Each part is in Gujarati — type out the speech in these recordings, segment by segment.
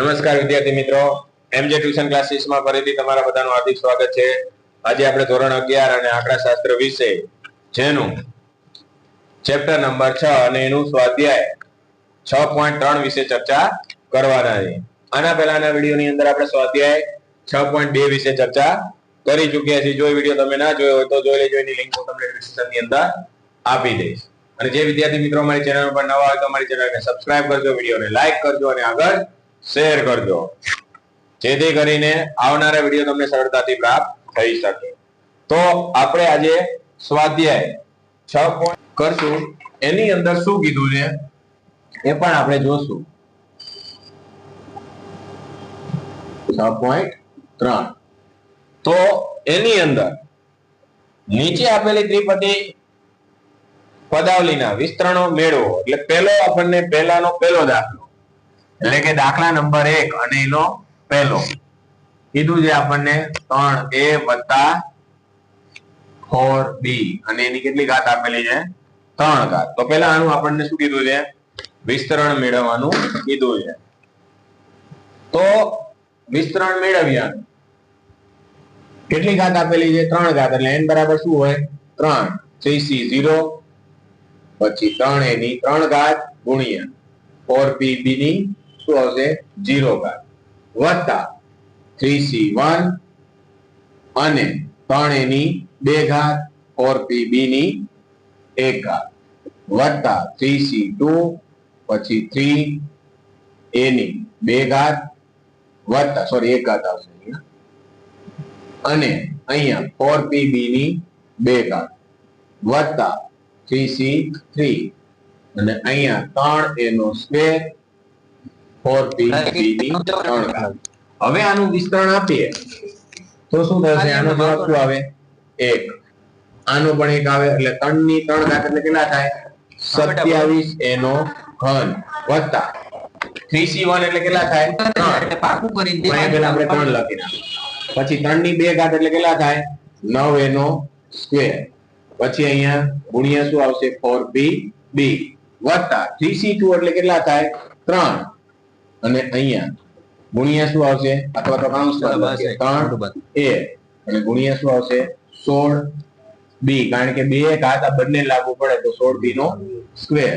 નમસ્કાર વિદ્યાર્થી મિત્રો. એમજે ટ્યુશન ક્લાસીસમાં ફરીથી તમારા બધાનું હાર્દિક સ્વાગત છે. આજે આપણે ધોરણ અગિયાર અને આંકડાશાસ્ત્ર વિશે જેનું ચેપ્ટર નંબર છ અને એનું સ્વાધ્યાય છ પોઈન્ટ ત્રણ વિશે ચર્ચા કરવાના છે. આના પહેલાના વિડીયોની અંદર આપણે સ્વાધ્યાય છ પોઈન્ટ બે વિશે ચર્ચા કરી ચૂક્યા છીએ. જો એ વીડિયો તમે ના જોયો હોય તો જોઈ લેજો. એની લિંક હું તમને ડિસ્ક્રિપ્શનની અંદર આપી દઈશ. અને જે વિદ્યાર્થી મિત્રો અમારી ચેનલ પર નવા હોય તો અમારી ચેનલને સબસ્ક્રાઇબ કરજો, વિડીયોને લાઈક કરજો અને આગળ શેર કરજો. જેથી કરીને આવનારા વીડિયો તમને સરળતાથી પ્રાપ્ત થઈ શકે. તો આપણે આજે સ્વાધ્યાય છ પોઈન્ટ કરશું. એની અંદર શું કીધું છે? એ પણ આપણે જોશું. છ પોઈન્ટ ત્રણ. તો એની અંદર નીચે આપેલી ત્રિપદી પદાવલીના વિસ્તરણો મેળવો. એટલે પહેલો આપણને પહેલાનો પહેલો દાખલો. એટલે કે દાખલા નંબર એક અને એનો પહેલો. કીધું છે આપણને ત્રણ એ વત્તા ફોર બી. અને એની કેટલી ઘાત આપેલી છે? ત્રણ ઘાત. તો પેલા આનું આપણને શું કીધું છે? વિસ્તરણ મેળવવાનું કીધું છે. તો વિસ્તરણ મેળવ્યા. કેટલી ઘાત આપેલી છે? ત્રણ ઘાત. એટલે એન બરાબર શું હોય? ત્રણ. સી ઝીરો, પછી ત્રણ એની ત્રણ ઘાત ગુણ્યા. ફોર પી બી ની શું આવશે? ઝીરો ઘાત વત્તા થ્રી સી વન અને ત્રણ એની બે ઘાત ફોર પી બી ની એક ઘાત. વત્તા થ્રી સી ટુ પછી થ્રી એની બે ઘાત, વત્તા સોરી એક ઘાત આવશે અહીંયા. અને અહીંયા ફોર પી બી ની બે ઘાત. વત્તા થ્રી સી થ્રી અને અહીંયા ત્રણ એનો સ્ક્વેર ફોર પી બી ની ત્રણ ઘાત હવે આનું વિસ્તરણ આપીએ. તો શું થશે? આનો જવાબ શું આવે? એક. આનો પણ એક આવે એટલે ત્રણની ત્રણ ઘાત એટલે કેટલા થાય? સત્યાવીસ એનો ઘન વત્તા. થ્રી સી વન એટલે કેટલા થાય? ત્રણ. પાકું કરીને અહીંયા આપણે ત્રણ લખી પછી ત્રણની બે ઘાત એટલે કેટલા થાય? નવ એનો સ્ક્વેર. પછી અહીંયા ગુણ્યા શું આવશે? ફોર બી બી વત્તા. થ્રી સી ટુ એટલે કેટલા થાય? ત્રણ. અને અહીંયા ગુણ્યા શું આવશે? અથવા તો ત્રણ એ. અને ગુણ્યા શું આવશે? સોળ બી. કારણ કે બે ઘાત આ બંને લાગુ પડે તો સોળ બી નો સ્ક્વેર.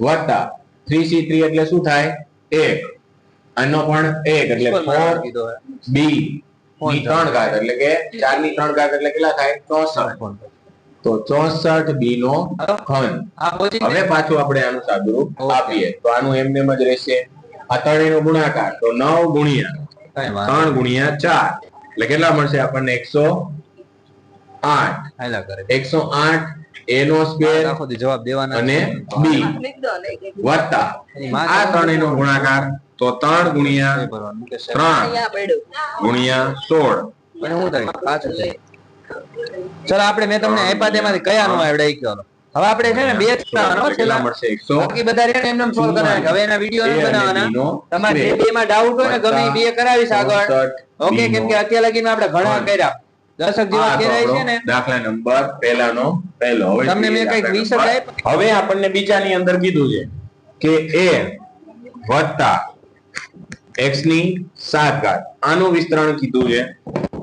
વત્તા થ્રી સી થ્રી એટલે શું થાય? એક. આનો પણ એક એટલે ફોર બી. ની ત્રણ ઘાત એટલે કે ચારની ત્રણ ઘાત એટલે કેટલા થાય? ચોસઠ. તો ચોસઠ બી નો ઘન. હવે પાછું આપણે આનું સાદુરૂપ. આપીએ. તો આનું એમ નેમ જ રહેશે. આ ત્રણેયનો ગુણાકાર. તો નવ ગુણ્યા ત્રણ ગુણ્યા ચાર. એટલે કેટલા મળશે આપણને? એકસો આઠ. એકસો આઠ એ નો સ્ક્વેર જવાબ દેવાના અને બી વત્તા. આ ત્રણેયનો ગુણાકાર. તો ત્રણ ગુણ્યા ત્રણ ગુણ્યા સોળ. પણ હું થાય? પાછું ચલો આપણે મેં તમને આપ્યા તેમાંથી કયાનું આવડે ઈ કહો. હવે આપણે છે ને બે છેલ્લા મળશે 100 બાકી બધા રહ્યા એમને સોલ્વ કરવાના હવે એના વિડિયો ન બનાવવાના. તમારે જે બે માં ડાઉટ હોય ને ગમે બે કરાવીશ આગળ. ઓકે કેમ કે અત્યાર લગીને આપણે ઘણા કર્યા. દશક જેવા કહેવાય છે ને. દાખલા નંબર પહેલાનો પહેલો. હવે તમને મેં કંઈક વીસ. હવે આપણને બીજાની અંદર કીધું છે કે a વત્તા x ની સાત ઘાત. આનું વિસ્તરણ કીધું છે.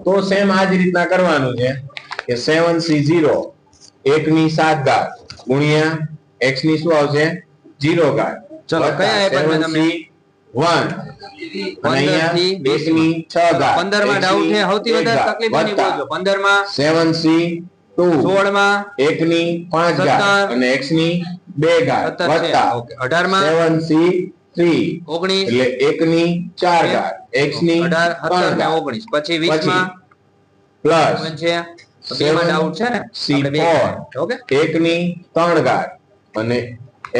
તો સેમ આ જ રીતના કરવાનું છે કે 7c0 એક ની સાત ઘાત. ગુણ્યા x ની શું આવશે? 0 ઘાત. ચલો, કયા આપ્યા તમને? 7c1 અને અહીંયા થી એક ની છ ઘાત. પંદરમાં ડાઉટ છે સૌથી વધારે તકલીફ એની બોલજો. પંદરમાં 7c2 સોળમાં એક ની પાંચ ઘાત. અને એક્સની બે ઘાત. વત્તા અઢારમાં સેવન સી થ્રી ઓગણીસ. એટલે એક ની ચાર ઘાત. એક્સની અઢાર સત્તર ઓગણીસ. પછી વીસમાં પ્લસ. પણ છે તો બે માં ડાઉટ છે ને? આપણે બે C4. ઓકે? એક ની ત્રણ ઘાત અને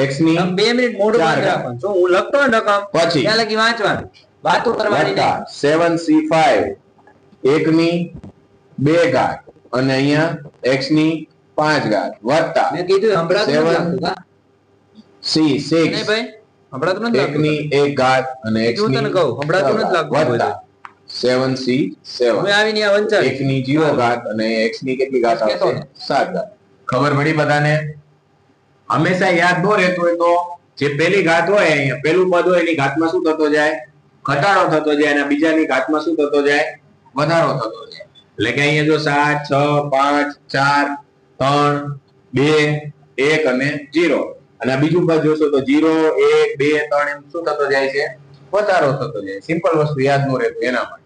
x ની બે મિનિટ મોઢું બંધ ઘાત. જો હું લખતો ને રકમ પછી. ત્યાં લગી વાંચવાનું. વાતો કરવાની નહીં. Seven C five. એક ની બે ઘાત અને અહીંયા એક્સની પાંચ ઘાત વત્તા મેં કીધું હમણાં નથી. C six. નહીં ભાઈ તો નથી એક ની એક ઘાત અને તને કહું, સંભળાતું નથી લાગતું. વત્તા સેવન સી સેવન હવે આવીને આ વંચાય એક ની જીરો ઘાત અને એક્સની કેટલી ઘાત આવશે? સાત ઘાત. ખબર પડી બધાને? હંમેશા યાદ ન રહેતો હોય તો જે પેલી ઘાત હોય અહીંયા પેલું પદ હોય એની ઘાતમાં શું થતો જાય? ઘટાડો થતો જાય અને બીજાની ઘાતમાં શું થતો જાય? વધારો થતો જાય. એટલે કે અહીંયા જો સાત છ પાંચ ચાર ત્રણ બે એક અને જીરો. અને બીજું પદ જોશો તો જીરો એક બે ત્રણ એમ શું થતો જાય છે? વધારો થતો જાય. સિમ્પલ વસ્તુ યાદ ન રહેતું એના માટે.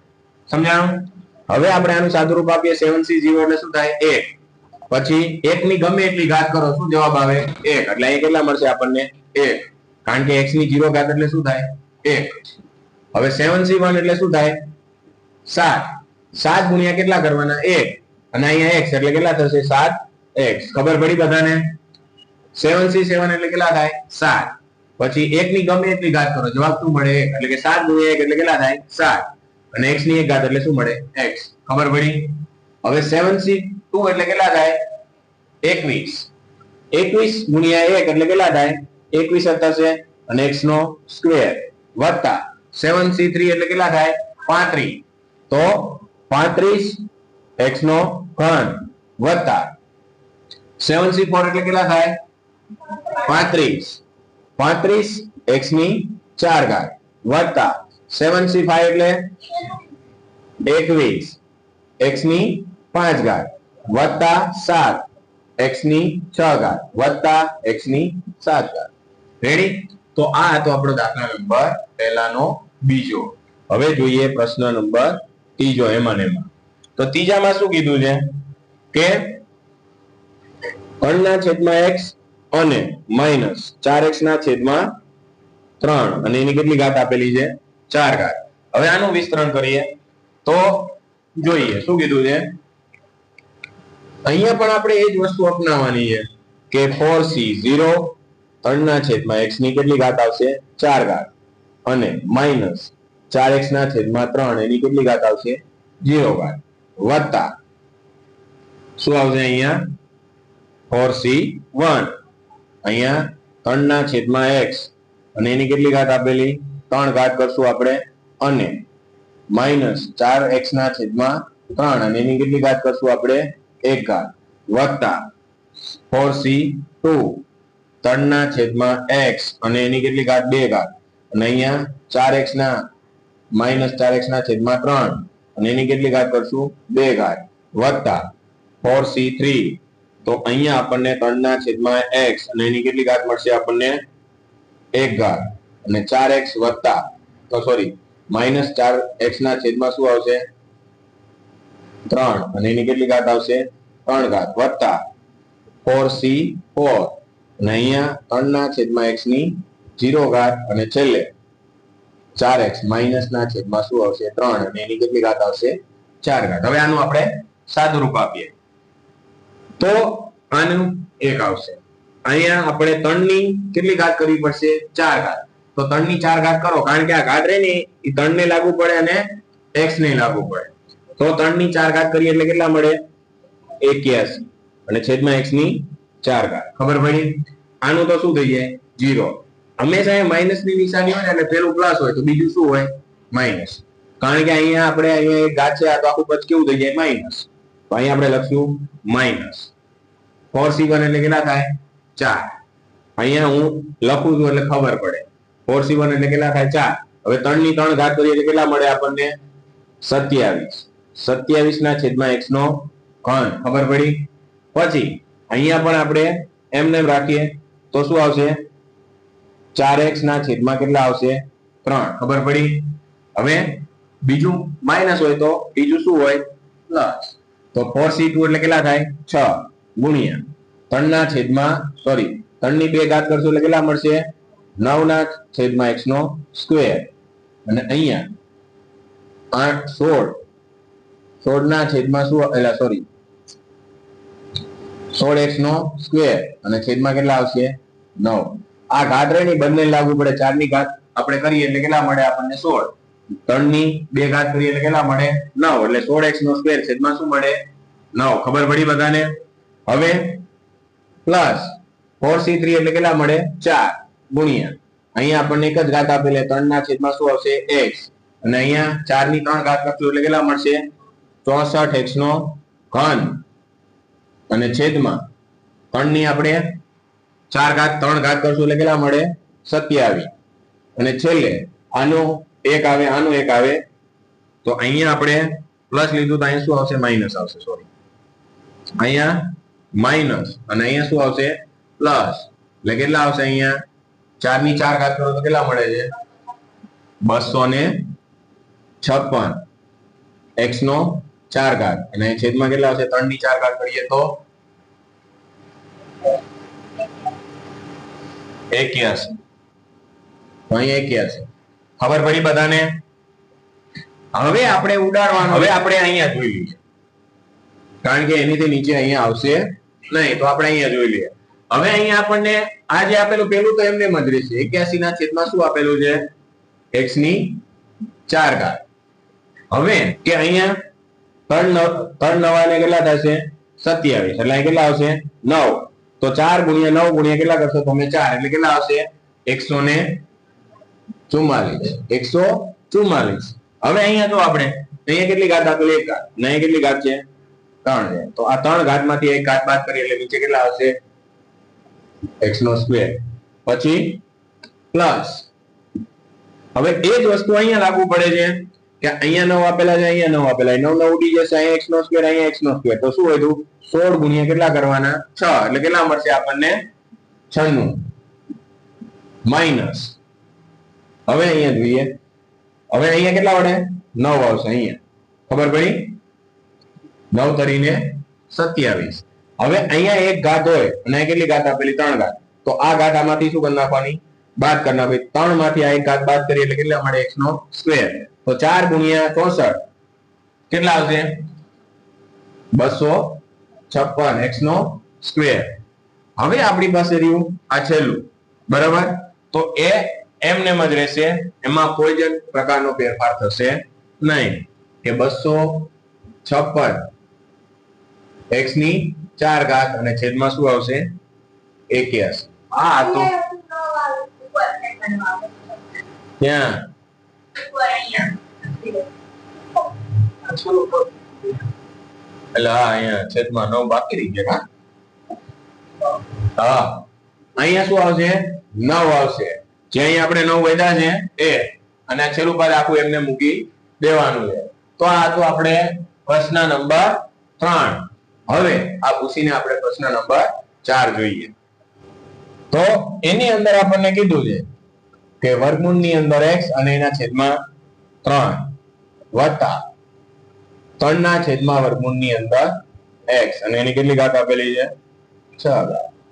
સમજાણું? હવે આપણે આનું સાદુરૂપ આપીએ. સેવન સી જીરો એટલે શું થાય? એક. પછી એક ની ગમે એટલી ઘાત કરો, શું જવાબ આવે? એક. એટલે અહીં કેટલા મળશે આપણને? એક. કારણ કે એક્સની જીરો ઘાત એટલે શું થાય? એક. હવે સેવન સી વન એટલે શું થાય? સાત. સાત ગુણ્યા કેટલા કરવાના? એક. અને અહીંયા એક્સ એટલે કેટલા થશે? સાત. એક્સ ખબર પડી બધાને? સેવન સી સેવન એટલે કેટલા થાય? સાત. પછી એક ની ગમે એટલી ઘાત કરો. જવાબ શું મળે? એક એટલે કે સાત ગુણ્યા એક એટલે કેટલા થાય? સાત. અને એક્સની એક ઘાત એટલે શું મળે? એક્સ ખબર પડી? હવે સેવન સી ટુ એટલે કેટલા થાય? એકવીસ. એકવીસ ગુણ્યા એક એટલે કેટલા થાય? એકવીસ જ થશે. અને એક્સ નો સ્ક્વેર વત્તા સેવન સી થ્રી એટલે કેટલા થાય? પાંત્રીસ. તો પાંત્રીસ એક્સ નો ઘન વત્તા સેવન સી ફોર એટલે કેટલા થાય? પાંત્રીસ. પાંત્રીસ એક્સની ચાર ઘાત વત્તા સેવન સી ફાઈવ એટલે એકવીસ એક્સની પાંચ ઘાત વત્તા સાત એક્સની છ ઘાત વત્તા એક્સની સાત ઘાત રેડી તો આ હતો આપણો દાખલા નંબર પહેલાનો બીજો. હવે જોઈએ પ્રશ્ન નંબર ત્રીજો એમાં એમાં. તો ત્રીજામાં શું કીધું છે? કે ત્રણના છેદમાં એક્સ અને માઇનસ ચાર એક્સ ના છેદમાં ત્રણ. અને એની કેટલી ઘાત આપેલી છે? ચાર ઘાત. હવે આનું વિસ્તરણ કરીએ. તો જોઈએ, શું કીધું છે? અહીંયા પણ આપણે એ જ વસ્તુ અપનાવવાની છે કે ફોર સી ઝીરો ત્રણના છેદમાં એક્સની કેટલી ઘાત આવશે? ચાર ઘાત. અને માઇનસ ચાર એક્સ ના છેદમાં ત્રણ, એની કેટલી ઘાત આવશે? ઝીરો ઘાત. વત્તા. શું આવશે અહીંયા? ફોર સી વન અહીંયા ત્રણના છેદમાં એક્સ. અને એની કેટલી ઘાત આપેલી? ત્રણ ઘાત કરશું આપણે. અને માઇનસ ચાર એક્સ ના છેદમાં ત્રણ. અને એની કેટલી ઘાત કરશું આપણે? એક ઘાત. વત્તા ફોર સી ટુ. ત્રણના છેદમાં એક્સ. અને એની કેટલી ઘાત? બે ઘાત. અને અહીંયા ચાર એક્સ ના માઇનસ ચાર એક્સ ના છેદમાં ત્રણ. અને એની કેટલી ઘાત કરશું? બે ઘાત. વત્તા ફોર સી થ્રી. તો અહીંયા આપણને ત્રણના છેદમાં એક્સ અને એની કેટલી ઘાત મળશે આપણને? એક ઘાત. અને ચાર એક્સ વત્તા, તો સોરી માઇનસ ચાર એક્સ ના છેદમાં શું આવશે? ત્રણ. અને એની કેટલી ઘાત આવશે? ત્રણ ઘાત. વત્તા. ફોર સી ફોર અને અહીંયા ત્રણ ના છેદમાં એક્સની જીરો ઘાત. અને છેલ્લે, ચાર એક્સ માઇનસ ના છેદમાં શું આવશે? ત્રણ. અને એની કેટલી ઘાત આવશે? ચાર ઘાત. હવે આનું આપણે સાદું રૂપ આપીએ. તો આનું એક આવશે. અહીંયા આપણે ત્રણની કેટલી ઘાત કરવી પડશે? ચાર ઘાત. તો ત્રણની ચાર ઘાત કરો. કારણ કે આ ઘાત રહે ને એ ત્રણ ને લાગુ પડે અને એક્સ ને લાગુ પડે. તો ત્રણની ચાર ઘાત કરીએ એટલે કેટલા મળે? એક્યાસી. અને છેદમાં એક્સની ચાર ઘાત. ખબર પડી? આનું તો શું થઈ જાય? જીરો હંમેશા એ માઇનસની નિશાની હોય ને, એટલે પેલું પ્લસ હોય, તો બીજું શું હોય? માઇનસ. કારણ કે અહીંયા આપણે, અહીંયા એક ઘાત છે, આ તો આખું પદ કેવું થઈ જાય? માઇનસ. તો અહીંયા આપણે લખ્યું માઇનસ. ફોર સી વન એટલે કેટલા થાય? ચાર. અહીંયા હું લખું છું એટલે ખબર પડે. ફોર સી વન એટલે કેટલા થાય? ચાર. હવે ત્રણની ત્રણ ઘાત કરીએ એટલે કેટલા મળે આપણને? સત્યાવીસ. સત્યાવીસ ના છેદમાં એક્સ નો ઘન. ખબર પડી? પછી, અહીંયા પણ આપણે એમને રાખીએ. તો શું આવશે? ચાર એક્સ ના છેદમાં કેટલા આવશે? ત્રણ. ખબર પડી? હવે બીજું માઇનસ હોય તો બીજું શું હોય? પ્લસ તો ફોર સી ટુ એટલે કેટલા થાય? છ. ગુણ્યા. ત્રણ ના છેદમાં સોરી ત્રણની બે ઘાત કરશો એટલે કેટલા મળશે? નવ ના છેદમાં એક્સ નો સ્ક્વેર. અને અહીંયા, આઠ, સોળ. સોળ ના છેદમાં શું, એટલે સોરી સોળ એક્સ નો સ્ક્વેર. અને છેદમાં કેટલા આવશે? નવ. આ ઘાત રહી બંને લાગુ પડે. ચારની ઘાત આપણે કરીએ એટલે કેટલા મળે આપણને સોળ. ત્રણની બે ઘાત કરીએ એટલે કેટલા મળે? નવ. એટલે સોળ એક્સ નો સ્ક્વેર છેદમાં શું મળે? નવ. ખબર પડી બધાને? હવે પ્લસ ફોર સી થ્રી એટલે કેટલા મળે? ચાર. ગુણ્યા. અહીંયા આપણને એક જ ઘાત આપેલી ત્રણ ના છેદમાં શું આવશે? એક્સ અને અહીંયા ચારની ત્રણ ઘાત કરશું એટલે કેટલા મળશે? ચોસઠ એક્સ નો ઘન. અને છેદમાં ત્રણની આપણે ચાર ઘાત, ત્રણ ઘાત કરશું એટલે કેટલા મળે? સત્યાવીસ. અને છેલ્લે આનો એક આવે, આનું એક આવે. તો અહીંયા આપણે પ્લસ લીધું તો અહીંયા શું આવશે? માઇનસ આવશે સોરી અહીંયા માઇનસ અને અહીંયા શું આવશે? પ્લસ એટલે કેટલા આવશે અહીંયા? ચારની ચાર ઘાત કરો તો કેટલા મળે છે? બસો ને છપ્પન. એક્સ નો ચાર ઘાત. અને છેદમાં કેટલા આવશે? ત્રણની ચાર ઘાત કરીએ તો? એક્યાસી. તો અહીંયા એક્યાસી. ખબર પડી બધાને? હવે આપણે ઉડાડવાનું. હવે આપણે અહીંયા જોઈ લઈએ કારણ કે એનીથી નીચે અહીંયા આવશે નહીં, તો આપણે અહીંયા જોઈ લઈએ. હવે અહીંયા આપણને આ જે આપેલું પેલું તો એમને જ રહેશે એક્યાસી ના છેદમાં શું આપેલું છે? એક્સની ચાર ઘાત. હવે કે અહીંયા ત્રણ ત્રણ નવા ને કેટલા થશે? સત્યાવીસ. એટલે અહીં કેટલા આવશે? નવ. તો ચાર ગુણ્યા નવ ગુણ્યા કેટલા કરશો? તમે ચાર. એટલે કેટલા આવશે? એકસો ને ચુમ્માલીસ એકસો ચુમ્માલીસ હવે અહીંયા જો આપણે, અહીંયા કેટલી ઘાત આપેલી? એક ઘાત. અહીંયા કેટલી ઘાત છે? ત્રણ છે. તો આ ત્રણ ઘાતમાંથી એક ઘાત બાદ કરીએ એટલે નીચે કેટલા આવશે? એક્સ નો સ્ક્વેર પછી પ્લસ હવે એ જ વસ્તુ અહીંયા લાગુ પડે છે કે અહીંયા નવ આપેલા છે, અહીંયા નવ આપેલા નવ નવ ઉડી જશે, અહીંયા એક્સ નો સ્ક્વેર અહીંયા એક્સ નો સ્ક્વેર તો શું વધ્યું સોળ ગુણ્યા કેટલા કરવાના? છ. એટલે કેટલા મળશે આપણને? છન્નું. માઇનસ હવે અહીંયા જોઈએ. હવે અહીંયા કેટલા વડે નવ આવશે અહીંયા. ખબર પડી? નવ તરીને સત્યાવીસ. હવે અહીંયા એક ઘાત હોય અને કેટલી ઘાત આપેલી? ત્રણ ઘાત. તો આ ઘાત આમાંથી શું કરી નાખવાની? બાદ કરી નાખવી ત્રણમાંથી આ એક ઘાત બાદ કરીએ એટલે કેટલા મળે? એક્સ નો સ્ક્વેર. તો ચાર ગુણ્યા ચોસઠ. કેટલા આવશે? બસો છપ્પન. એક્સ નો સ્ક્વેર. હવે આપણી પાસે રહ્યું આ છેલ્લું. બરાબર? તો એ એમને જ રહેશે. એમાં કોઈ જ પ્રકારનો ફેરફાર થશે નહીં. કે બસો છપ્પન. એક્સની ચાર ઘાત અને છેદમાં શું આવશે? એક્યાસી. આ તો ત્યાં એટલે હા, અહીંયા છેદમાં નવ બાકી રહી ગયા, હા? અહીંયા શું આવશે? નવ આવશે. જે અહીં આપણે નવ વધ્યા છે, એ. અને આ છેલ્લું પદ આખું એમને મૂકી દેવાનું છે. તો આ હતું આપણે પ્રશ્ન નંબર ત્રણ. હવે આ પૂછીને આપણે પ્રશ્ન નંબર ચાર જોઈએ. તો એની અંદર આપણને કીધું છે કે વર્ગમૂળની અંદર એક્સ અને એના છેદમાં ત્રણ વત્તા ત્રણના છેદમાં વર્ગમૂળની અંદર એક્સ અને એની કેટલી ઘાત આપેલી છે? છ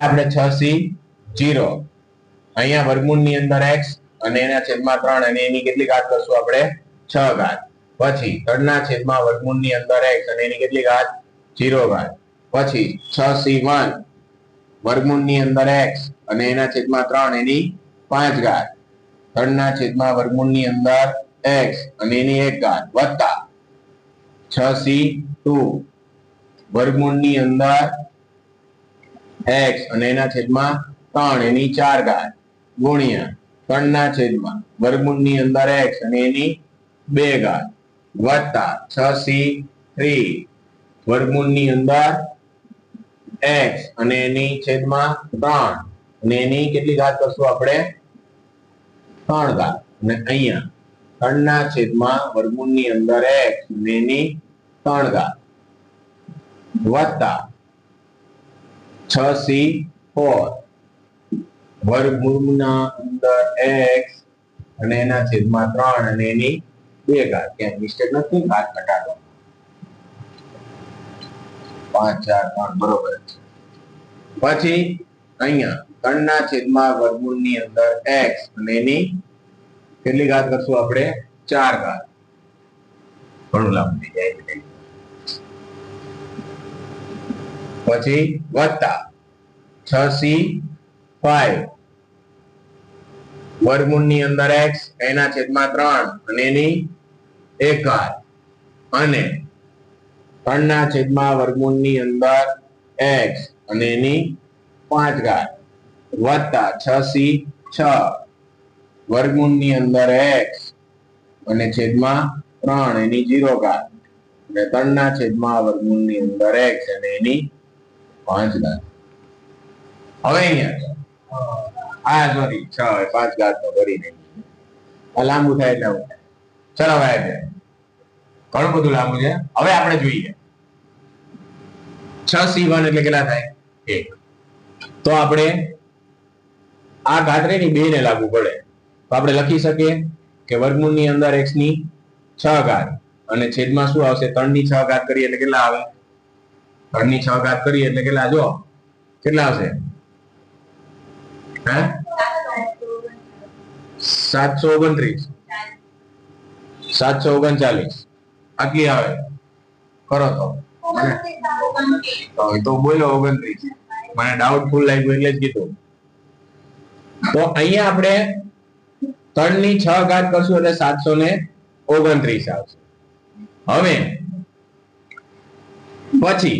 આપણે છ સી જીરો. અહીંયા વર્ગમૂળની અંદર એક્સ અને એના છેદમાં ત્રણ અને એની કેટલી ઘાત કરશું આપણે? છ ઘાત. પછી ત્રણના છેદમાં વર્ગમૂળની અંદર એક્સ અને એની કેટલી ઘાત? જીરો વાય પછી છ સી વન. વર્ગમૂળની અંદર એક્સ અને એના છેદમાં ત્રણ, એની પાંચ ઘાત. ત્રણના છેદમાં વર્ગમૂળની અંદર એક્સ અને એની એક ઘાત. વત્તા. છ સી ટુ. વર્ગમૂળની અંદર એક્સ અને એના છેદમાં ત્રણ, એની ચાર ઘાત. ગુણ્યા. ત્રણના છેદમાં વર્ગમૂળની અંદર એક્સ અને એની બે ઘાત. વત્તા. છ સી થ્રી. વર્ગમૂળની અંદર x અને એની છેદમાં ત્રણ. અને એની કેટલી ઘાત કરશું આપણે? ત્રણ ઘાત. અને અહીંયા ત્રણના છેદમાં વર્ગમૂળની અંદર x અને એની ત્રણ ઘાત. વત્તા છ સી ફોર. વર્ગમૂળના અંદર x અને એના છેદમાં ત્રણ અને એની બે ઘાત. ક્યાંય મિસ્ટેક નથી? ઘાત ઘટાડો પાંચ, ચાર ત્રણ બરોબર. પછી અહીંયા ત્રણના છેદમાં વર્ગમૂળની અંદર એક્સ અને એની કેટલી ઘાત કરશું આપણે? ચાર ઘાત. ઘણું લાંબુ થઈ જાય પછી વત્તા છ સી ફાઈવ. વર્ગમૂળની અંદર એક્સ એના છેદમાં ત્રણ અને એની એક ઘાત. અને ત્રણના છેદમાં વર્ગમૂળની અંદર એક્સ અને એની પાંચ ઘાત વત્તા છ સી છ. વર્ગમૂળની અંદર એક્સ અને છેદમાં ત્રણ, એની જીરો ઘાત. અને ત્રણના છેદમાં વર્ગમૂળની અંદર એક્સ અને એની પાંચ ઘાત. હવે અહીંયા આ સોરી છ પાંચ ઘાત નો કરી આ લાંબુ થાય એટલે ચલો છે. ઘણું બધું લાંબુ છે. હવે આપણે જોઈએ. છ સી વન એટલે કેટલા થાય? એક. તો આપણે આ ઘાતની બે ને લાગુ પડે. તો આપણે લખી શકીએ કે વર્ગમૂળની અંદર એક્સની છ ઘાત અને છેદમાં શું આવશે? ત્રણની છ ઘાત કરીએ એટલે કેટલા આવે? ત્રણની છ ઘાત કરીએ એટલે કેટલા? જો, કેટલા આવશે? હે? સાતસો ઓગણત્રીસ. સાતસો ઓગણચાલીસ. આટલી આવે. કરો તો. તો બોલો ઓગણત્રીસ. મને ડાઉટફુલ લાગ્યું એટલે જ કીધું. તો અહીંયા આપણે ત્રણની છ ઘાત કરશું એટલે સાતસો ને ઓગણત્રીસ આવશે. હવે પછી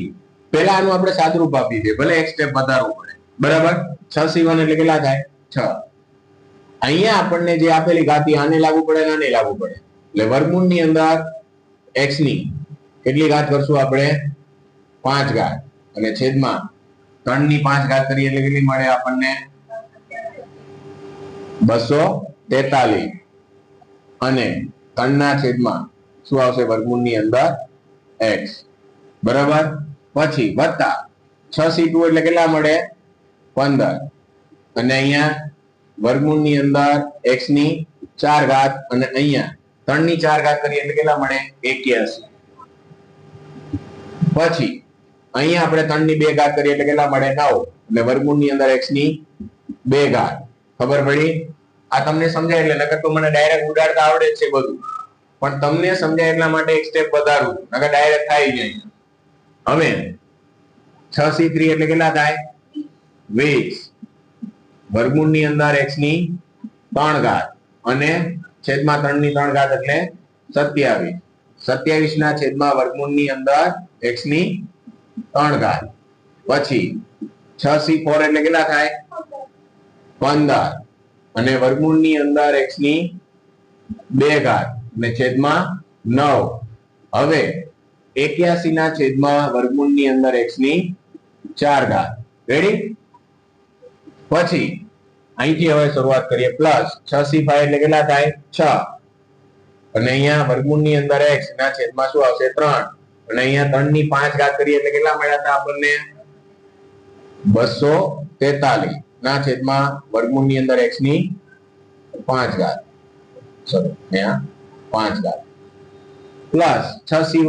પેલા આનું આપણે સાદરૂપ આપી દઈએ ભલે એક સ્ટેપ વધારવું પડે. બરાબર? છ સી વન એટલે કેટલા થાય? છ. અહીંયા આપણને જે આપેલી ઘાતી આને લાગુ પડે ને આને લાગુ પડે. એટલે વર્ગમૂળની અંદર x ની. કેટલી ઘાત કરશું આપણે? પાંચ ઘાત. અને છેદમાં ત્રણની પાંચ ઘાત કરીએ એટલે કેટલી મળે આપણને? બસો તેતાલીસ. અને ત્રણના છેદમાં શું આવશે વર્ગમૂળની અંદર? X. બરાબર? પછી વત્તા છ સી ટુ એટલે કેટલા મળે? પંદર. અને અહીંયા વર્ગમૂળની અંદર એક્સની ચાર ઘાત અને અહીંયા ત્રણની ચાર ઘાત કરીએ એટલે કેટલા મળે? એક્યાસી. પછી, અહીંયા આપણે ત્રણની બે ઘાત કરીએ એટલે કેટલા મળે? નવ. એટલે વર્ગમૂળની અંદર એક્સની બે ઘાત. ખબર પડી? આ તમને સમજાય એટલે નકર તો મને ડાયરેક્ટ ઉડાડતા આવડે છે બધું. પણ તમને સમજાય એટલા માટે એક સ્ટેપ વધારવું નકર ડાયરેક્ટ થાય જાય હવે છ સી ત્રી એટલે કેટલા થાય? વીસ. વર્ગમૂળની અંદર એક્સની ત્રણ ઘાત. અને છેદમાં ત્રણની ત્રણ ઘાત એટલે સત્યાવીસ. સત્યાવીસ ના છેદમાં વર્ગમૂળની અંદર એક્સની ત્રણ ઘાત. પછી છ સી ફોર એટલે કેટલા થાય? પંદર. અને વર્ગમૂળની અંદર એક્સની બે ઘાત અને છેદમાં નવ. હવે એક્યાસી ના છેદમાં વર્ગમૂળની અંદર એક્સની ચાર ઘાત. રેડી પછી અહીંથી હવે શરૂઆત કરીએ. પ્લસ છ સી ફાઈવ એટલે કેટલા થાય? છ. અને અહીંયા વર્ગમૂળની અંદર એક્સ ના છેદમાં શું આવશે? ત્રણ. અને અહીંયા ત્રણની પાંચ ઘાત કરીએ એટલે કેટલા મળ્યા હતા આપણને? બસો તેતાલીસ. ના છેદમાં વર્ગમૂળની અંદર એક્સની પાંચ ઘાત. ચલો, અહીંયા પાંચ ઘાત. પ્લસ છ સી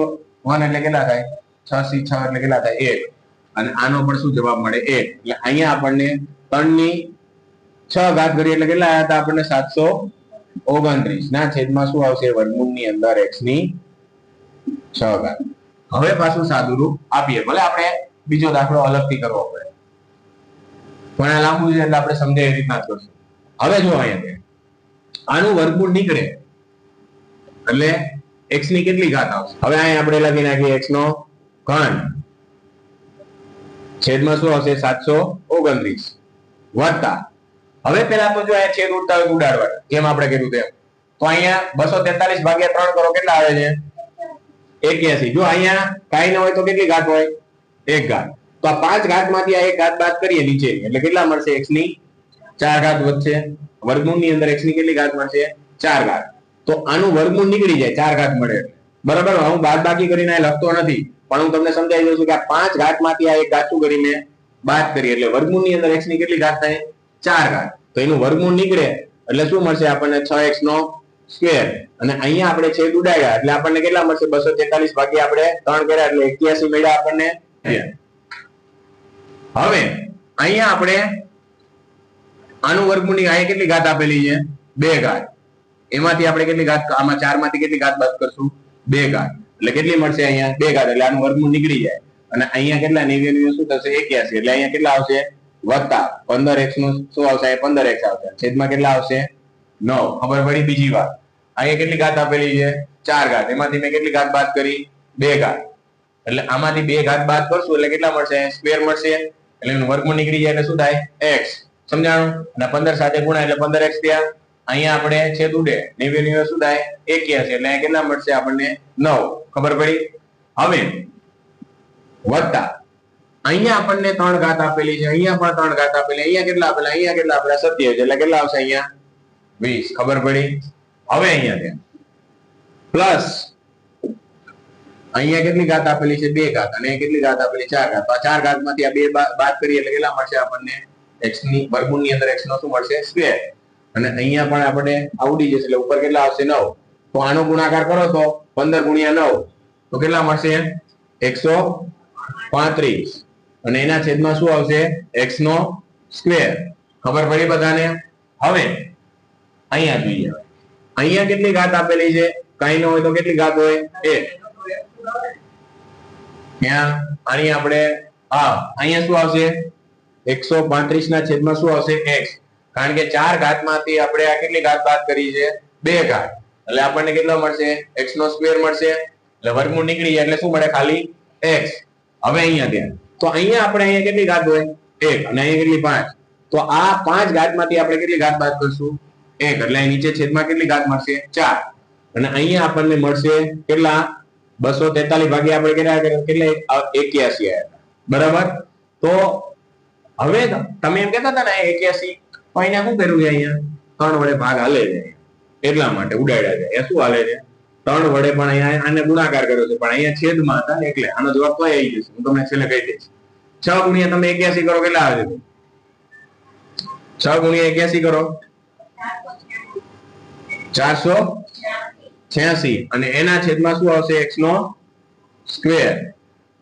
વન એટલે કેટલા થાય? છ સી છ એટલે કેટલા થાય? એક. અને આનો પણ શું જવાબ મળે? એક. એટલે અહીંયા આપણને ત્રણની છ ઘાત કરીએ એટલે કેટલા આવ્યા હતા આપણને? સાતસો ઓગણત્રીસ. ના, છેદમાં શું આવશે? વર્ગમૂળની અંદર એક્સની છ ઘાત. હવે પાછું સાદુરૂપ આપીએ. ભલે આપણે બીજો દાખલો અલગથી કરવો પડે. પણ આ લાંબુ છે એટલે આપણે સમજાય એ રીતના કરશું. હવે જો અહીંયા આનું વર્ગમૂળ નીકળે. એટલે એક્સની કેટલી ઘાત આવશે? હવે અહીંયા આપણે લખી નાખીએ એક્સ નો ઘન. છેદમાં શું આવશે? સાતસો ઓગણત્રીસ. વત્તા હવે પેલા તો જો અહીંયા છેદ ઉડતા હોય ઉડાડવા જેમ આપણે કીધું તેમ. તો અહીંયા બસો તેતાલીસ ભાગ્યા ત્રણ કરો કેટલા આવે છે? એક્યાસી. જો અહીંયા કાંઈ ન હોય તો કેટલી ઘાત હોય? એક ઘાત. તો આ પાંચ ઘાતમાંથી આ એક ઘાત બાદ કરીએ નીચે એટલે કેટલા મળશે? એક્સની ચાર ઘાત વધશે. વર્ગમૂળની અંદર એક્સની કેટલી ઘાત મળશે? ચાર ઘાત. તો આનું વર્ગમૂળ નીકળી જાય. ચાર ઘાત મળે. બરાબર? હું બાદ બાકી કરીને લખતો નથી. પણ હું તમને સમજાવી દઉં છું કે આ પાંચ ઘાતમાંથી આ એક ઘાત કરીને બાદ કરીએ? એટલે વર્ગમૂળની અંદર એક્સની કેટલી ઘાત થાય? ચાર ઘાત. તો એનું વર્ગમૂળ નીકળે એટલે શું મળશે? આપણને છ એક્સ નો સ્ક્વેર. અને અહીંયા આપણે છેદ ઉડાડ્યા. એટલે આપણને કેટલા મળશે? બસો તેતાલીસ બાકી આપણે ત્રણ કર્યા એટલે એક્યાસી મળ્યા આપણને હવે અહીંયા આપણે આનું વર્ગમૂળ અહીંયા કેટલી ઘાત આપેલી છે? બે ઘાત. એમાંથી આપણે કેટલી ઘાત? આમાં ચારમાંથી કેટલી ઘાત બાદ કરશું? બે ઘાત. એટલે કેટલી મળશે અહીંયા? બે ઘાત. એટલે આનું વર્ગમૂળ નીકળી જાય. અને અહીંયા કેટલા? નેવ્યુ નેવ્યુ શું થશે? એક્યાસી. એટલે અહીંયા કેટલા આવશે? વત્તા પંદર એક્સનું શું આવશે? પંદર એક્સ આવશે. છેદમાં કેટલા આવશે? નવ. ખબર પડી? બીજી વાત અહીંયા કેટલી ઘાત આપેલી છે? ચાર ઘાત. એમાંથી મેં કેટલી ઘાત બાદ કરી? બે ઘાત. એટલે આમાંથી બે ઘાત બાદ કરશું એટલે કેટલા મળશે? સ્ક્વેર મળશે. એટલે એનું વર્ગમાં નીકળી જાય એટલે શું થાય? એક્સ સમજાણું? અને પંદર સાથે ગુણા એટલે પંદર એક્સ થયા. અહીંયા આપણે છેદ ઉડે. નેવ્યુ નેવ્યુ શું થાય? એક્યાસી. એટલે અહીંયા કેટલા મળશે આપણને? નવ. ખબર પડી? હવે વત્તા અહીંયા આપણને ત્રણ ઘાત આપેલી છે. અહીંયા પણ ત્રણ ઘાત આપેલી. અહીંયા કેટલા આપેલા? અહીંયા કેટલા આપેલા? સત્યાવીસ. એટલે કેટલા આવશે અહીંયા? વીસ. ખબર પડી? હવે અહીંયા ધ્યાન પ્લસ અહીંયા કેટલી ઘાત આપેલી છે? બે ઘાત. અને કેટલી ઘાત આપેલી? ચાર ઘાત. ચાર ઘાતમાંથી આ બે બાદ કરીએ એટલે કેટલા મળશે આપણને? એક્સની, વર્ગમૂળની અંદર એક્સ નો શું મળશે? સ્ક્વેર અને અહીંયા પણ આપણે આવડી જશે. એટલે ઉપર કેટલા આવશે? નવ. તો આનો ગુણાકાર કરો તો પંદર ગુણ્યા નવ. તો કેટલા મળશે? એકસો પાંત્રીસ. અને એના છેદમાં શું આવશે? X નો સ્ક્વેર ખબર પડી બધાને? હવે, અહીંયા જોઈએ અહીંયા કેટલી ઘાત આપેલી છે? કઈ ન હોય તો કેટલી ઘાત હોય? એક. ત્યાં આની આપણે, હા, અહીંયા શું આવશે? એકસો પાંત્રીસ ના છેદમાં શું આવશે? એક્સ કારણ કે ચાર ઘાતમાંથી આપણે આ કેટલી ઘાત બાદ કરી છે? બે ઘાત. એટલે આપણને કેટલો મળશે? એક્સ નો સ્ક્વેર મળશે. એટલે વર્ગમૂળ નીકળી જાય, એટલે શું મળે? ખાલી એક્સ હવે અહીંયા ત્યાં તો અહીંયા આપણે અહીંયા કેટલી ઘાત હોય? એક. અને અહીંયા કેટલી? પાંચ. તો આ પાંચ ઘાતમાંથી આપણે કેટલી ઘાત બાદ કરશું? એક. એટલે નીચે છેદમાં કેટલી ઘાત મળશે? ચાર. અને અહીંયા આપણને મળશે કેટલા? બસો તેતાલીસ ભાગે આપણે કેટલા કેટલા એક્યાસી આવ્યા બરાબર? તો હવે તમે એમ કહેતા હતા ને એક્યાસી. તો અહીંયા શું કર્યું છે અહીંયા? ત્રણ વડે ભાગ હાલે છે. એટલા માટે ઉડાડ્યા છે. એ શું હાલે છે? ત્રણ વડે પણ અહીંયા આને ગુણાકાર કર્યો છે. પણ અહીંયા છેદમાં હતા એટલે આનો જવાબ તો આવી જશે. હું તમને છેલ્લે કહી દઈશ. છ ગુણ્યા તમે એક્યાસી કરો કેટલા આવે છે? છ ગુણ્યા એક્યાસી કરો. ચારસો છ્યાસી. અને એના છેદમાં શું આવશે? એક્સ નો સ્ક્વેર.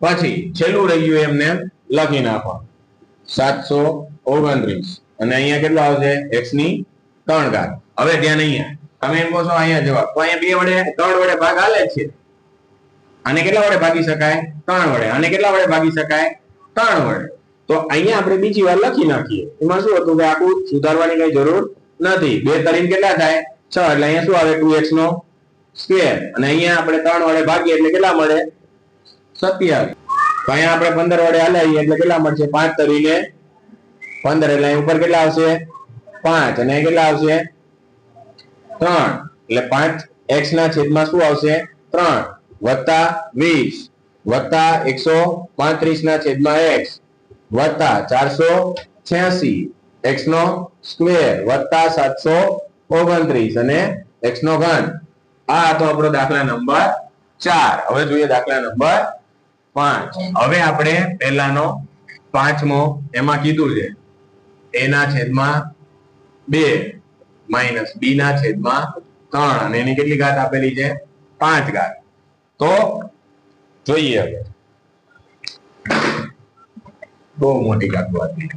પછી છેલ્લું રહી ગયું એમને લખી નાખો સાતસો ઓગણત્રીસ. અને અહીંયા કેટલું આવશે? એક્સની ત્રણ કાર હવે ધ્યાન અહીંયા. તમે એમ કહો છો, અહીંયા જવાબ. તો અહીંયા બે વડે, ત્રણ વડે ભાગ હાલે છે. આને કેટલા વડે ભાગી શકાય? ત્રણ વડે. આને કેટલા વડે ભાગી શકાય? ત્રણ વડે. તો અહીંયા આપણે બીજી વાર લખી નાખીએ. એમાં શું હતું કે આખું સુધારવાની કઈ જરૂર નથી. બે તરીને કેટલા થાય? છ. એટલે અહીંયા શું આવે? ટુ એક્સ નો સ્ક્વેર. અને અહીંયા આપણે ત્રણ વડે ભાગીએ એટલે કેટલા મળે? સત્યાવીસ. તો અહીંયા આપણે પંદર વડે હલાવીએ એટલે કેટલા મળશે? પાંચ તરીને પંદર. એટલે અહીં ઉપર કેટલા આવશે? પાંચ. અને કેટલા આવશે? ત્રણ. એટલે પાંચ એક્સ ના છેદમાં શું આવશે? ત્રણ. વત્તા વીસ. વત્તા એકસો પાંત્રીસ ના છેદમાં એક્સ. વત્તા ચારસો છ્યાસી. એક્સ નો સ્ક્વેર. વત્તા સાતસો ઓગણત્રીસ. અને એક્સ નો ઘન. આ હતો આપણો દાખલા નંબર ચાર. હવે જોઈએ દાખલા નંબર પાંચ. હવે આપણે પહેલાનો પાંચમો એમાં કીધું છે. એના છેદમાં બે. માઇનસ બી ના છેદમાં ત્રણ અને એની કેટલી ઘાત આપેલી છે? પાંચ ઘાત. તો જોઈએ હવે. બહુ મોટી ઘાત આપી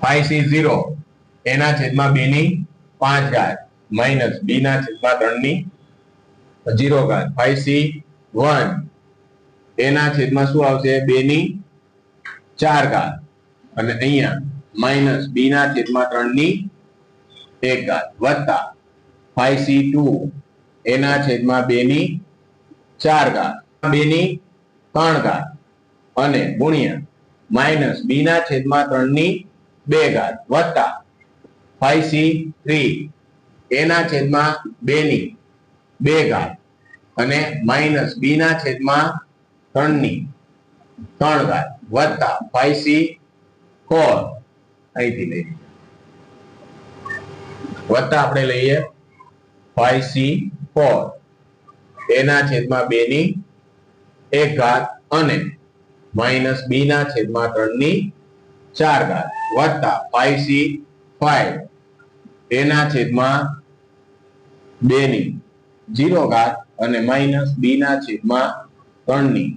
ફાઈવ સી ઝીરો એના છેદમાં બે ની પાંચ ઘાત. માઇનસ બી ના છેદમાં ત્રણની ઝીરો ઘાત. ફાઈવ સી વન એના છેદમાં શું આવશે? બે ની ચાર ઘાત. અને અહીંયા માઇનસ બી ના છેદમાં ત્રણની એક ઘાત વત્તા ફાઈવ સી ટુ એના છેદમાં બે ની ચાર ઘાત. બે ની ત્રણ ઘાત. અને ગુણ્યા માઇનસ બી ના છેદમાં ત્રણની બે ઘાત વત્તા ફાઈવ સી થ્રી એના છેદમાં બે ની બે ઘાત. અને માઇનસ બી ના છેદમાં ત્રણની ત્રણ ઘાત વત્તા ફાઈવ સી ફોર અહીંથી લઈએ. વત્તા આપણે લઈએ ફાઈવ સી ફોર. એના છેદમાં બે ની એક ઘાત અને માઇનસ બી ના છેદમાં ત્રણની ચાર ઘાત. વત્તા ફાઈવ સી ફાઈવ. એના છેદમાં બે ની જીરો ઘાત અને માઇનસ બી ના છેદમાં ત્રણની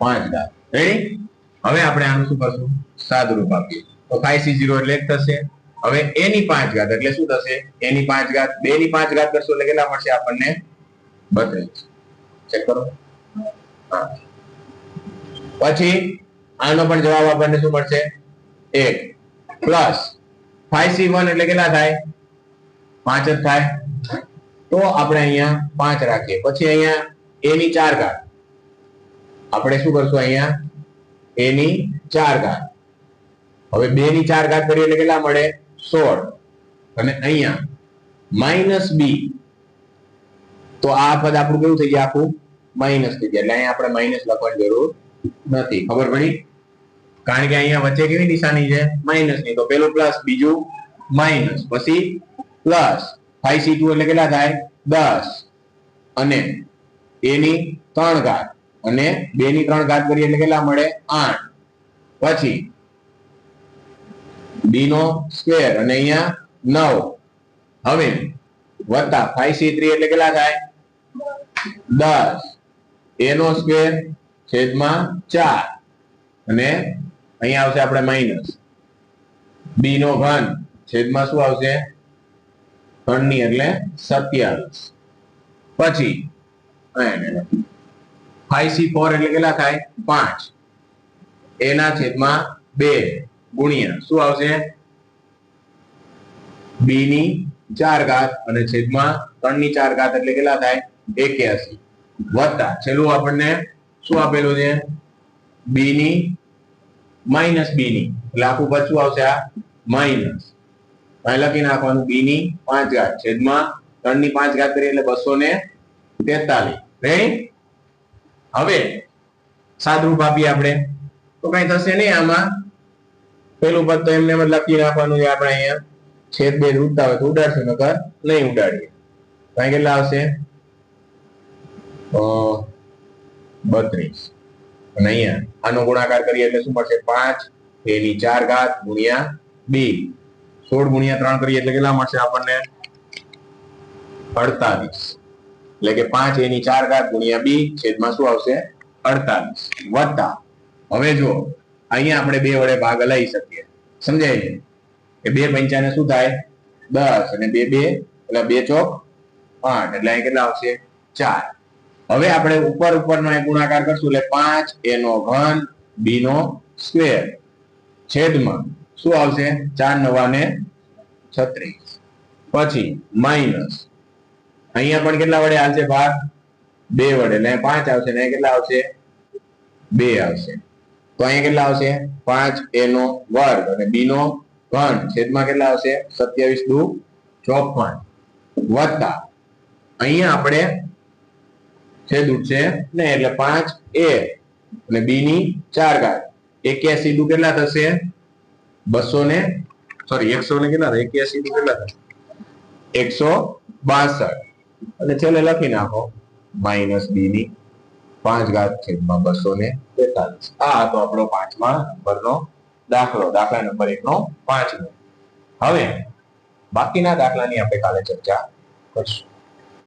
પાંચ ઘાત. રેડી હવે આપણે આનું શું કરશું? સાદુરૂપ આપીએ. તો ફાઈવ સી ઝીરો એટલે એક થશે. હવે એની પાંચ ઘાત એટલે શું થશે? એની પાંચ ઘાત, બે ની પાંચ ઘાત કરશો એટલે કેટલા મળશે આપણને? બત્રીસ. ચેક કરો. પછી આનો પણ જવાબ આપણને શું મળશે? એક. પ્લસ ફાઈવ સી વન એટલે કેટલા થાય? પાંચ જ થાય. તો આપણે અહીંયા પાંચ રાખીએ. પછી અહીંયા એની ચાર ઘાત. આપણે શું કરશું અહીંયા? એની ચાર ઘાત. હવે બે ની ચાર ઘાત કરીએ એટલે કેટલા મળે? સોળ. અને અહીંયા માઇનસ બી. તો આ પદ આપણું કેવું થઈ ગયા? આખું માઇનસ થઈ ગયા. એટલે અહીંયા આપણે માઇનસ લખવાની જરૂર નથી. ખબર પડી? કારણ કે અહીંયા વચ્ચે કેવી નિશાની છે? માઇનસની તો પેલું પ્લસ, બીજું માઇનસ. પછી પ્લસ. ફાઈવ સી ટુ એટલે કેટલા થાય? દસ. અને એની ત્રણ ઘાત. અને બે ની ત્રણ ઘાત કરીએ એટલે કેટલા મળે? આઠ. પછી b નો સ્ક્વેર અને અહીંયા નવ. હવે વત્તા ફાઈવ સી થ્રી એટલે કેટલા થાય? દસ. એ નો સ્ક્વેર છેદમાં ચાર. અને અહીંયા આવશે આપણે માઇનસ બી નો ઘન છેદમાં શું આવશે? ઘનની એટલે સત્યાવીસ. પછી ફાઈવ સી ફોર એટલે કેટલા થાય? પાંચ. એના છેદમાં બે. ગુણ્યા શું આવશે? B ની ચાર ઘાત અને છેદમાં ત્રણની ચાર ઘાત એટલે કેટલા થાય? એક્યાસી. વત્તા. છેલ્લું આપણને શું આપેલું છે? B ની માઇનસ b ની. એટલે આખું પાછું આવશે આ? માઇનસ. અહીં લખી નાખવાનું. B ની પાંચ ઘાત. છેદમાં ત્રણની પાંચ ઘાત કરીએ એટલે બસો ને તેતાલીસ. હવે સાદરૂપ આપીએ આપણે. તો કઈ થશે નહીં આમાં. પેલું પદ તો એમને લખી નાખવાનું છે આપણે અહીંયા છેદ બે ઉડતા હોય તો ઉડાડશું, નકર નહીં ઉડાડીએ. અહીં કેટલા આવશે? બત્રીસ. અને અહીંયા આનો ગુણાકાર કરીએ એટલે શું મળશે? પાંચ એની ચાર ઘાત ગુણ્યા બે. સોળ ગુણ્યા ત્રણ કરીએ એટલે કેટલા મળશે આપણને? અડતાલીસ. એટલે કે પાંચ એની ચાર ઘાત ગુણ્યા બી છેદમાં શું આવશે? અડતાલીસ. વત્તા. હવે જો અહીંયા આપણે બે વડે ભાગ હલાવી શકીએ. સમજાય છે? કે બે પંચાને શું થાય? દસ અને બે બે, એટલે બે ચોક આઠ. એટલે અહીં કેટલા આવશે? ચાર. હવે આપણે ઉપર ઉપરનો એ ગુણાકાર કરશું એટલે પાંચ એ નો ઘન બી નો સ્ક્વેર. છેદમાં શું આવશે? ચાર નવા ને છત્રીસ. પછી માઇનસ અહીંયા પણ કેટલા વડે આવશે ભાગ? બે વડે. એટલે પાંચ આવશે ને કેટલા આવશે? બે આવશે. તો અહીંયા કેટલા આવશે? પાંચ એ નો વર્ગ અને બી નો ઘન. છેદમાં કેટલા આવશે? સત્યાવીસ દુ ચોપન. વત્તા. અહીંયા આપણે છેદ ઉઠશે ને, એટલે પાંચ, એ અને બી ની ચાર ઘાત. એક્યાસી દુ કેટલા થશે? બસો ને સોરી એકસો ને કેટલા એક્યાસી દુ કેટલા થશે? એકસો બાસઠ. અને છેલ્લે લખી નાખો માઇનસ બી ની પાંચ ઘાત છેદમાં બસો ને તેતાલીસ આ હતો આપણો પાંચમા નંબરનો દાખલો, દાખલા નંબર એક નો પાંચમો. હવે બાકીના દાખલાની આપણે કાલે ચર્ચા કરશું.